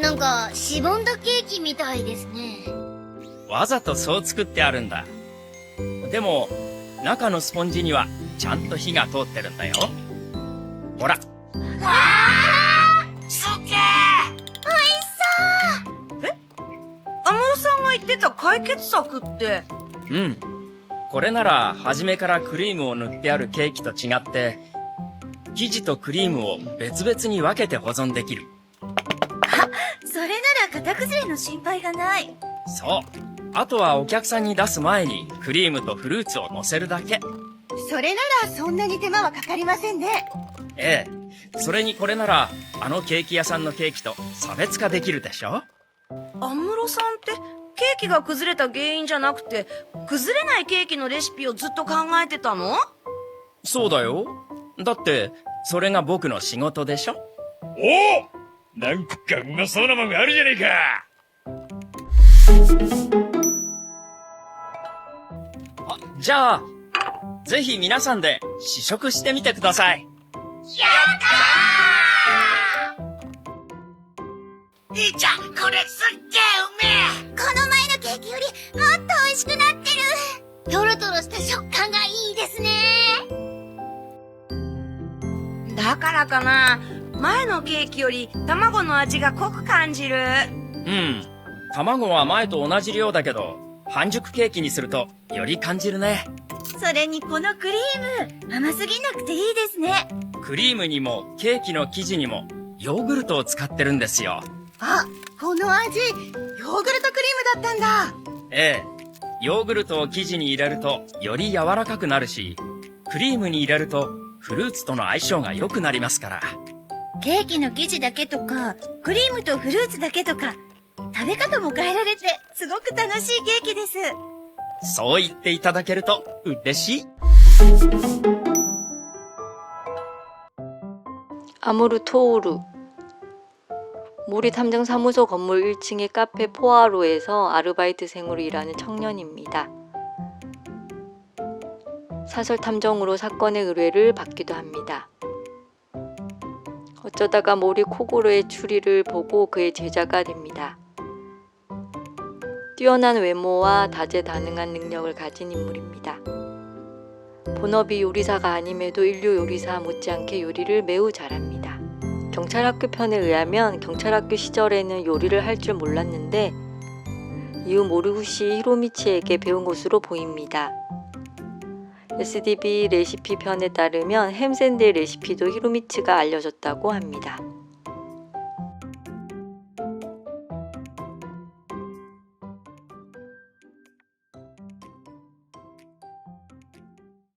なんかしぼんだケーキみたいですね。わざとそう作ってあるんだ。でも中のスポンジにはちゃんと火が通ってるんだよ。ほら。安室さんが言ってた解決策って？うん。これなら初めからクリームを塗ってあるケーキと違って生地とクリームを別々に分けて保存できる型崩れの心配がない。そう。あとはお客さんに出す前にクリームとフルーツを乗せるだけ。それならそんなに手間はかかりませんね。ええ。それにこれならあのケーキ屋さんのケーキと差別化できるでしょ？安室さんってケーキが崩れた原因じゃなくて崩れないケーキのレシピをずっと考えてたの？そうだよ。だってそれが僕の仕事でしょ？おおなんかうまそうなもんがあるじゃねえか。あじゃあぜひ皆さんで試食してみてください。兄ちゃんこれすっげえうめえ!この前のケーキよりもっと美味しくなってる!トロトロした食感がいいですね!だからかな前のケーキより卵の味が濃く感じる。うん。卵は前と同じ量だけど半熟ケーキにするとより感じるね。それにこのクリーム甘すぎなくていいですね。クリームにもケーキの生地にもヨーグルトを使ってるんですよ。あこの味ヨーグルトクリームだったんだ。ええ。ヨーグルトを生地に入れるとより柔らかくなるしクリームに入れるとフルーツとの相性が良くなりますからケーキの生地だけとかクリームとフルーツだけとか食べ方も変えられてすごく楽しいケーキですそう言っていただけると嬉しい 아모르 토우르 모리 탐정 사무소 건물 1층의 카페 포아로에서 아르바이트생으로 일하는 청년입니다. 사설 탐정으로 사건의 의뢰를 받기도 합니다. 어쩌다가 모리 코고로의 추리를 보고 그의 제자가 됩니다. 뛰어난 외모와 다재다능한 능력을 가진 인물입니다. 본업이 요리사가 아님에도 인류 요리사 못지않게 요리를 매우 잘합니다. 경찰학교 편에 의하면 경찰학교 시절에는 요리를 할 줄 몰랐는데 이후 모르구시 히로미치에게 배운 것으로 보입니다. SDB 레시피 편에 따르면 햄샌드의 레시피도 히로미치가 알려줬다고 합니다.